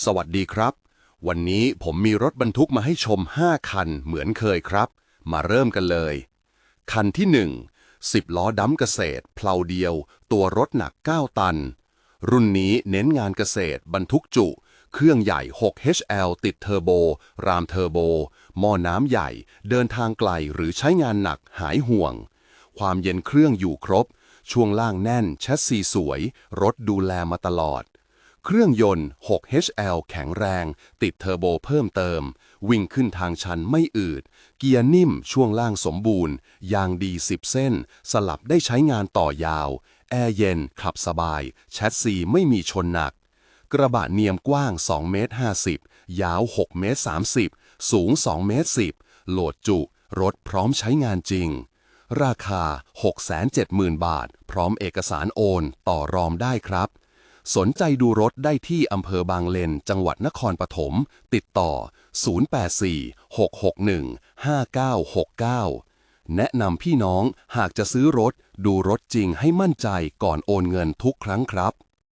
สวัสดีครับ วันนี้ผมมีรถบรรทุกมาให้ชม 5 คันเหมือนเคยครับ มาเริ่มกันเลย คันที่ 1 10 ล้อดัมเกษตร เพลาเดียว ตัวรถหนัก 9 ตัน รุ่นนี้เน้นงานเกษตร บรรทุกจุ เครื่องใหญ่ 6 HL ติดเทอร์โบ รามเทอร์โบ หม้อน้ำใหญ่ เดินทางไกลหรือใช้งานหนักหายห่วง ความเย็นเครื่องอยู่ครบ ช่วงล่างแน่นแชสซีสวย รถดูแลมาตลอด เครื่องยนต์ 6 HL แข็งแรง ติดเทอร์โบเพิ่มเติม วิ่งขึ้นทางชันไม่อืด เกียร์นิ่มช่วงล่างสมบูรณ์ ยางดี 10 เส้น สลับได้ใช้งานต่อยาว แอร์เย็น ขับสบาย แชสซีไม่มีชนหนัก กระบะเนียมกว้าง2เมตร50 ยาว6เมตร30 สูง2เมตร10 โหลดจุ รถพร้อมใช้งานจริง ราคา 670,000 บาท พร้อมเอกสารโอน ต่อรอมได้ครับ สนใจดูรถได้ที่อำเภอบางเลน จังหวัดนครปฐม ติดต่อ 084-661-5969 แนะนำพี่น้องหากจะซื้อรถ ดูรถจริงให้มั่นใจก่อนโอนเงินทุกครั้งครับ